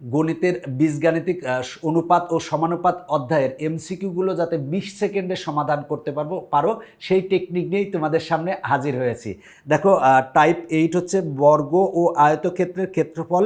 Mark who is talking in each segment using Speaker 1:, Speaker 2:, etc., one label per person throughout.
Speaker 1: গণিতের, বীজগাণিতিক অনুপাত ও সমানুপাত অধ্যায়ের এমসিকিউগুলো যাতে বিশ সেকেন্ডে সমাধান করতে পারব, পারো, সেই টেকনিক নিয়েই তোমাদের সামনে হাজির হয়েছি। দেখো টাইপ এইট হচ্ছে বর্গ ও আয়তক্ষেত্রের ক্ষেত্রফল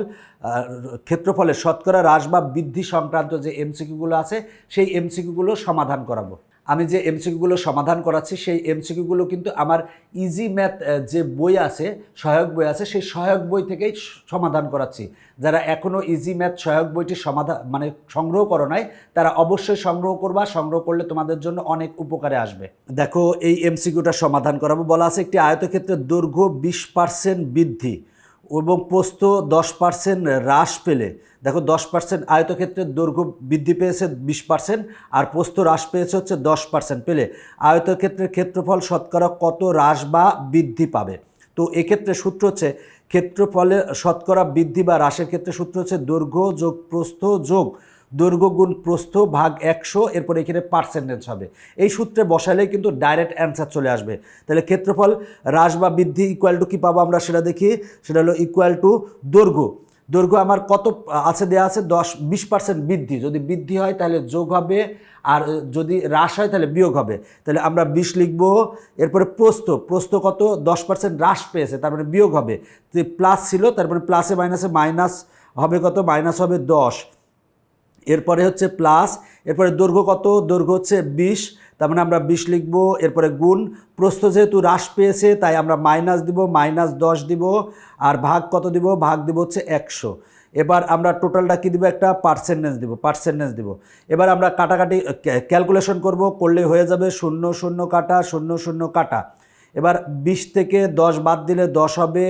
Speaker 1: ক্ষেত্রফলে শতকরা হ্রাস বা বৃদ্ধি সংক্রান্ত যে এমসিকিউগুলো আছে, সেই এমসিকিউগুলো সমাধান করাবো। আমি যে এমসিকিউগুলো সমাধান করাচ্ছি, সেই এমসিকিউগুলো কিন্তু আমার ইজি ম্যাথ যে বই আছে, সহায়ক বই আছে, সেই সহায়ক বই থেকেই সমাধান করাচ্ছি। যারা এখনও ইজি ম্যাথ সহায়ক বইটি সমাধান মানে সংগ্রহ করো নাই, তারা অবশ্যই সংগ্রহ করবা, সংগ্রহ করলে তোমাদের জন্য অনেক উপকারে আসবে। দেখো, এই এমসিকিউটা সমাধান করাবো। বলা আছে, একটি আয়তক্ষেত্রের দৈর্ঘ্য বিশ পার্সেন্ট বৃদ্ধি। এবং প্রস্থ দশ পার্সেন্ট হ্রাস পেলে, দেখো দশ পার্সেন্ট আয়তক্ষেত্রের দৈর্ঘ্য বৃদ্ধি পেয়েছে বিশ পার্সেন্ট আর প্রস্থ হ্রাস পেয়েছে হচ্ছে দশ পার্সেন্ট পেলে, আয়তক্ষেত্রের ক্ষেত্রফল শতকরা কত হ্রাস বা বৃদ্ধি পাবে? তো এক্ষেত্রে সূত্র হচ্ছে ক্ষেত্রফলে শতকরা বৃদ্ধি বা হ্রাসের ক্ষেত্রে সূত্র হচ্ছে দৈর্ঘ্য যোগ প্রস্থ যোগ দৈর্ঘ্য গুণ প্রস্থ ভাগ একশো, এরপরে এখানে পার্সেন্টেজ হবে। এই সূত্রে বসালে কিন্তু ডাইরেক্ট অ্যান্সার চলে আসবে। তাহলে ক্ষেত্রফল হ্রাস বা বৃদ্ধি ইকুয়াল টু কী পাবো আমরা সেটা দেখি? সেটা হলো ইকুয়াল টু দৈর্ঘ্য দৈর্ঘ্য আমার কত, আছে দেওয়া আছে দশ, বিশ পার্সেন্ট বৃদ্ধি। যদি বৃদ্ধি হয় তাহলে যোগ হবে, আর যদি হ্রাস হয় তাহলে বিয়োগ হবে। তাহলে আমরা বিশ লিখব, এরপরে প্রস্থ। প্রস্থ কত? দশ পার্সেন্ট হ্রাস পেয়েছে, তার মানে বিয়োগ হবে। প্লাস ছিল, তার মানে প্লাসে মাইনাসে মাইনাস হবে কত? মাইনাস হবে দশ। এরপরে হচ্ছে প্লাস, এরপরে দৈর্ঘ্য কত? দৈর্ঘ্য হচ্ছে বিশ, তার মানে আমরা বিশ লিখব, এরপরে গুণ। প্রস্থ যেহেতু হ্রাস পেয়েছে, তাই আমরা মাইনাস দিব, মাইনাস দশ দিব, আর ভাগ কত দিব? ভাগ দিব হচ্ছে একশো। এবার আমরা টোটালটা কী দিব? একটা পার্সেন্টেজ দিব পার্সেন্টেজ দিব। এবার আমরা কাটাকাটি ক্যালকুলেশন করব, করলেই হয়ে যাবে শূন্য শূন্য কাটা, শূন্য শূন্য কাটা। এবার বিশ থেকে দশ বাদ দিলে দশ হবে,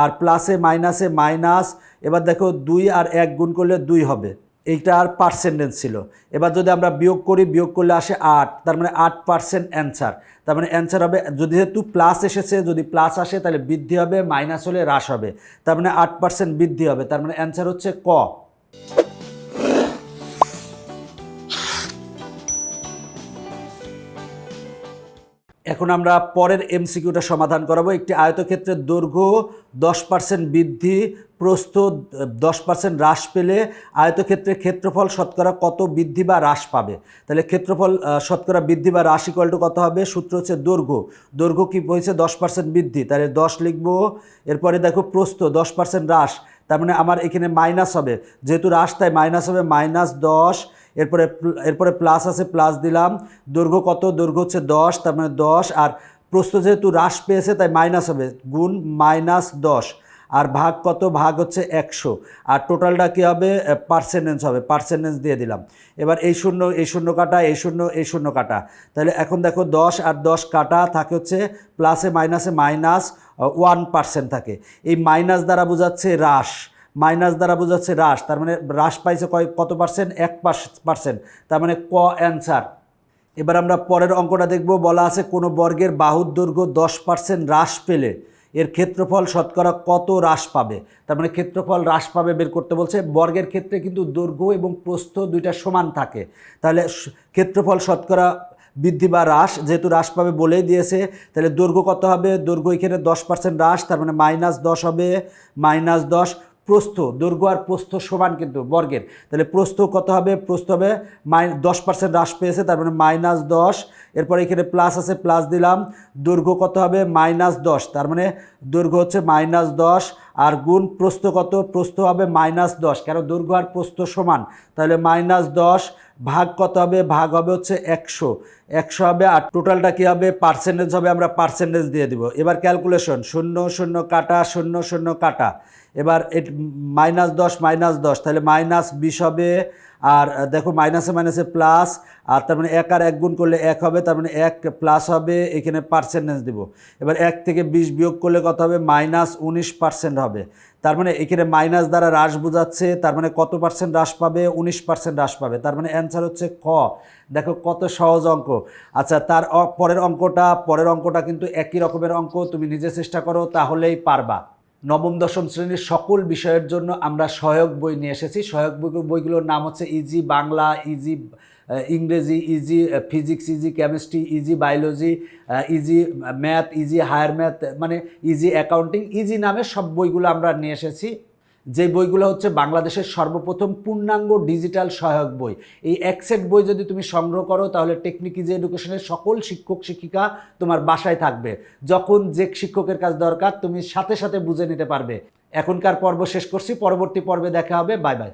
Speaker 1: আর প্লাসে, মাইনাসে মাইনাস, এবার দেখো দুই আর এক গুণ করলে দুই হবে। এইটা আর পার্সেন্টেজ ছিল। এবার যদি আমরা বিয়োগ করি, বিয়োগ করলে আসে আট। তার মানে আট পার্সেন্ট অ্যান্সার তার মানে অ্যান্সার হবে, যদি যেহেতু প্লাস এসেছে, যদি প্লাস আসে, তাহলে বৃদ্ধি হবে মাইনাস হলে হ্রাস হবে। তার মানে আট পার্সেন্ট বৃদ্ধি হবে। তার মানে অ্যান্সার হচ্ছে ক। এখন আমরা পরের এমসিকিউটা সমাধান করাবো। একটি আয়তক্ষেত্রের দৈর্ঘ্য দশ পার্সেন্ট বৃদ্ধি, প্রস্থ দশ পার্সেন্ট হ্রাস পেলে আয়তক্ষেত্রের ক্ষেত্রফল শতকরা কত বৃদ্ধি বা হ্রাস পাবে? তাহলে ক্ষেত্রফল শতকরা বৃদ্ধি বা হ্রাস ইকুয়াল কত হবে? সূত্র হচ্ছে দৈর্ঘ্য। দৈর্ঘ্য কী হয়েছে? দশ পার্সেন্ট বৃদ্ধি। তাহলে দশ লিখব। এরপরে দেখো প্রস্থ, দশ পার্সেন্ট হ্রাস। তার মানে আমার এখানে মাইনাস হবে। যেহেতু হ্রাস, তাই মাইনাস হবে। মাইনাস দশ এরপরে এরপরে প্লাস আছে প্লাস দিলাম। দৈর্ঘ্য কত? দৈর্ঘ্য হচ্ছে দশ, তার মানে দশ। আর প্রস্থ যেহেতু হ্রাস পেয়েছে, তাই মাইনাস হবে। গুণ মাইনাস দশ। আর ভাগ কত? ভাগ হচ্ছে একশো। আর টোটালটা কী হবে? পার্সেন্টেজ হবে। পার্সেন্টেজ দিয়ে দিলাম। এবার এই শূন্য এই শূন্য কাটা, এই শূন্য এই শূন্য কাটা। তাহলে এখন দেখো দশ আর দশ কাটা থাকে হচ্ছে প্লাসে মাইনাসে মাইনাস ওয়ান পার্সেন্ট থাকে। এই মাইনাস দ্বারা বোঝাচ্ছে হ্রাস। মাইনাস দ্বারা বোঝাচ্ছে হ্রাস, তার মানে হ্রাস পাইছে কয়, কত পার্সেন্ট এক পার্সেন্ট তার মানে ক অ্যান্সার এবার আমরা পরের অঙ্কটা দেখব, বলা আছে কোনো বর্গের বাহুর দৈর্ঘ্য দশ পার্সেন্ট হ্রাস পেলে এর ক্ষেত্রফল শতকরা কত হ্রাস পাবে? তার মানে ক্ষেত্রফল হ্রাস পাবে বের করতে বলছে, বর্গের ক্ষেত্রে কিন্তু দৈর্ঘ্য এবং প্রস্থ দুইটা সমান থাকে। তাহলে ক্ষেত্রফল শতকরা বৃদ্ধি বা হ্রাস, যেহেতু হ্রাস পাবে বলেই দিয়েছে, তাহলে দৈর্ঘ্য কত হবে? দৈর্ঘ্য এখানে দশ পার্সেন্ট হ্রাস, তার মানে মাইনাস দশ হবে, মাইনাস দশ প্রস্থ দৈর্ঘ্য আর প্রস্থ সমান কিন্তু বর্গের। তাহলে প্রস্থ কত হবে? প্রস্থ হবে মাই দশ পার্সেন্ট হ্রাস পেয়েছে, তার মানে মাইনাস দশ। এরপর এখানে প্লাস আছে প্লাস দিলাম। দৈর্ঘ্য কত হবে? মাইনাস দশ। তার মানে দৈর্ঘ্য হচ্ছে মাইনাস দশ আর গুণ প্রস্থ কত? প্রস্থ হবে মাইনাস দশ। কেন? দৈর্ঘ্য আর প্রস্থ সমান। তাহলে মাইনাস দশ ভাগ কত হবে? ভাগ হবে হচ্ছে একশো। একশো হবে আর টোটালটা কী হবে? পার্সেন্টেজ হবে, আমরা পার্সেন্টেজ দিয়ে দিব। এবার ক্যালকুলেশন শূন্য শূন্য কাটা, শূন্য শূন্য কাটা। এবার মাইনাস দশ মাইনাস দশ, তাহলে মাইনাস বিশ হবে আর দেখো মাইনাসে মাইনাসে প্লাস আর তার মানে এক আর এক গুণ করলে এক হবে, তার মানে এক প্লাস হবে, এখানে পার্সেন্টেজ দিব। এবার এক থেকে বিশ বিয়োগ করলে কত হবে? মাইনাস উনিশ পার্সেন্ট হবে। তার মানে এখানে মাইনাস দ্বারা হ্রাস বোঝাচ্ছে, তার মানে কত পার্সেন্ট হ্রাস পাবে? উনিশ পার্সেন্ট হ্রাস পাবে। তার মানে অ্যান্সার হচ্ছে ক। দেখো কত সহজ অঙ্ক। আচ্ছা তার পরের অঙ্কটা পরের অঙ্কটা কিন্তু একই রকমের অঙ্ক, তুমি নিজে চেষ্টা করো, তাহলেই পারবা। নবম, দশম শ্রেণির সকল বিষয়ের জন্য আমরা সহায়ক বই নিয়ে এসেছি। সহায়ক বই, বইগুলোর নাম হচ্ছে ইজি বাংলা ইজি ইংরেজি easy physics easy chemistry easy biology easy math easy higher math মানে ইজি অ্যাকাউন্টিং ইজি নামে সব বইগুলো আমরা নিয়ে এসেছি। যে বইগুলো হচ্ছে বাংলাদেশের সর্বপ্রথম পূর্ণাঙ্গ ডিজিটাল সহায়ক বই। এই অ্যাকসেট বই যদি তুমি সংগ্রহ করো, তাহলে টেকনিক ইজ এডুকেশনের সকল শিক্ষক, শিক্ষিকা তোমার বাসায় থাকবে। যখন যে শিক্ষকের কাজ দরকার, তুমি সাথে সাথে বুঝে নিতে পারবে। এখনকার পর্ব শেষ করছি, পরবর্তী পর্বে দেখা হবে। Bye bye.